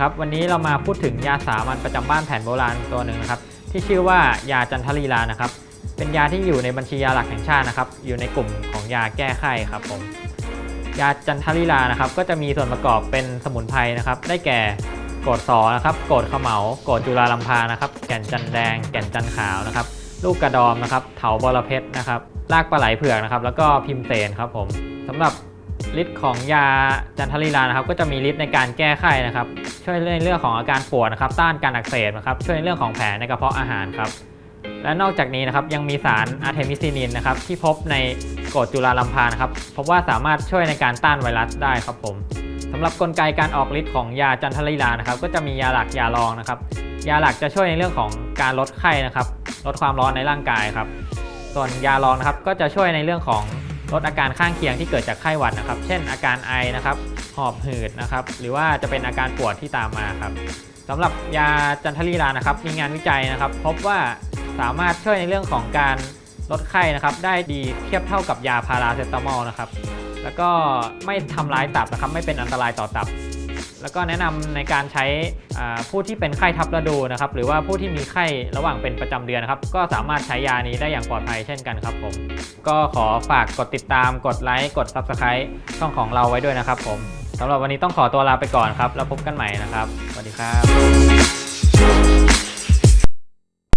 ครับ วันนี้เรามาพูดถึงยาสามัญประจำบ้านแผนโบราณตัวหนึ่งนะครับ ที่ชื่อว่ายาจันทลีลานะครับ เป็นยาที่อยู่ในบัญชียาหลักแห่งชาตินะครับ อยู่ในกลุ่มของยาแก้ไข้ครับผมยาจันทลีลานะครับ ก็จะมีส่วนประกอบเป็นสมุนไพรนะครับ ได้แก่โกดสอนะครับโกดขมเหลาโกดจุลาลัมพานะครับ แก่นจันแดง แก่นจันขาวนะครับ ลูกกระดอมนะครับ เถาบอระเพ็ดนะครับ รากปลาไหลเผือกนะครับ แล้วก็พิมเสนครับผมสำหรับ ฤทธิ์ของยาจันทลีลานะครับ ก็จะมีฤทธิ์ในการแก้ไขนะครับ ช่วยในเรื่องของอาการปวดนะครับ ต้านการอักเสบนะครับ ช่วยในเรื่องของแผลในกระเพาะอาหารครับ และนอกจากนี้นะครับยังมีสารอะเทมิซินินนะครับ ที่พบในกรดจุลาลัมพานะครับพบว่าสามารถช่วยในการต้านไวรัสได้ครับผมสำหรับกลไกการออกฤทธิ์ของยาจันทลีลานะครับ ก็จะมียาหลักยารองนะครับ ยาหลักจะช่วยในเรื่องของการลดไข้นะครับ ลดความร้อนในร่างกายครับ ส่วนยารองนะครับก็จะช่วยในเรื่องของ ลดอาการข้างเคียงที่เกิดจากไข้หวัดนะครับ เช่น อาการไอนะครับ หอบหืดนะครับ หรือว่าจะเป็นอาการปวดที่ตามมาครับสำหรับยาจันทลีลานะครับ มีงานวิจัยนะครับ พบว่าสามารถช่วยในเรื่องของการลดไข้นะครับ ได้ดีเทียบเท่ากับยาพาราเซตามอลนะครับ แล้วก็ไม่ทำร้ายตับนะครับ ไม่เป็นอันตรายต่อตับ แล้วก็แนะนำในการใช้ผู้ที่เป็นไข้ทับระดูนะครับ หรือว่าผู้ที่มีไข้ระหว่างเป็นประจำเดือนนะครับ ก็สามารถใช้ยานี้ได้อย่างปลอดภัยเช่นกันครับผม ก็ขอฝากกดติดตาม กดไลค์ กด Subscribe ช่องของเราไว้ด้วยนะครับผมสำหรับวันนี้ต้องขอตัวลาไปก่อนครับ แล้วพบกันใหม่นะครับ สวัสดีครับ